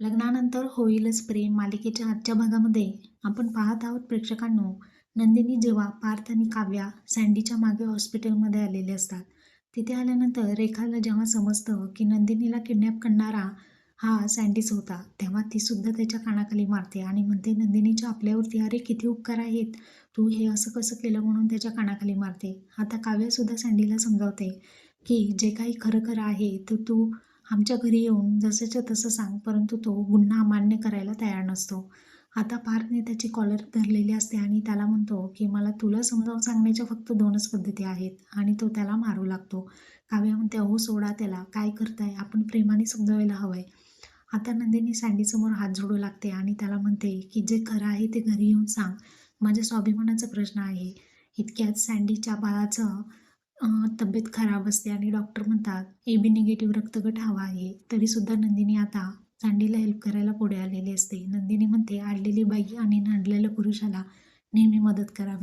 लग्नानंतर होईलच प्रेम मालिकेच्या आजच्या भागामध्ये. आपण पाहत आहोत प्रेक्षकांनो नंदिनी जेव्हा पार्थ आणि काव्या सँडीच्या मागे हॉस्पिटलमध्ये आलेले असतात. तिथे आल्यानंतर रेखाला जेव्हा समजतं की नंदिनीला किडनॅप करणारा हा सँडीच होता तेव्हा ती सुद्धा त्याच्या कानाखाली मारते आणि म्हणते नंदिनीच्या आपल्यावरती अरे किती उपकार आहेत. तू हे असं कसं केलं म्हणून त्याच्या कानाखाली मारते? आता काव्यासुद्धा सँडीला समजावते की जे काही खरं खरं आहे तर तू आमच्या घरी येऊन जसंच्या तसं सांग परंतु तो गुन्हा मान्य करायला तयार नसतो. आता पार्थने त्याची कॉलर धरलेली असते आणि त्याला म्हणतो की मला तुला समजावून सांगण्याच्या फक्त दोनच पद्धती आहेत. आणि तो त्याला मारू लागतो. काव्या म्हणते अहो सोडा त्याला. काय करताय? आपण प्रेमाने समजावायला हवं आहे आता नंदिनी सँडीसमोर हात जोडू लागते आणि त्याला म्हणते की जे खरं आहे ते घरी येऊन सांग. माझ्या स्वाभिमानाचा प्रश्न आहे. इतक्यात सँडीच्या बाळाचं तब्येत खराब असते आणि डॉक्टर म्हणतात ए बी निगेटिव्ह रक्तगट हवा आहे. तरीसुद्धा नंदिनी आता सँडीला हेल्प करायला पुढे आलेली असते. नंदिनी म्हणते आडलेली बाई आणि नांदलेल्या पुरुषाला नेहमी मदत करावी.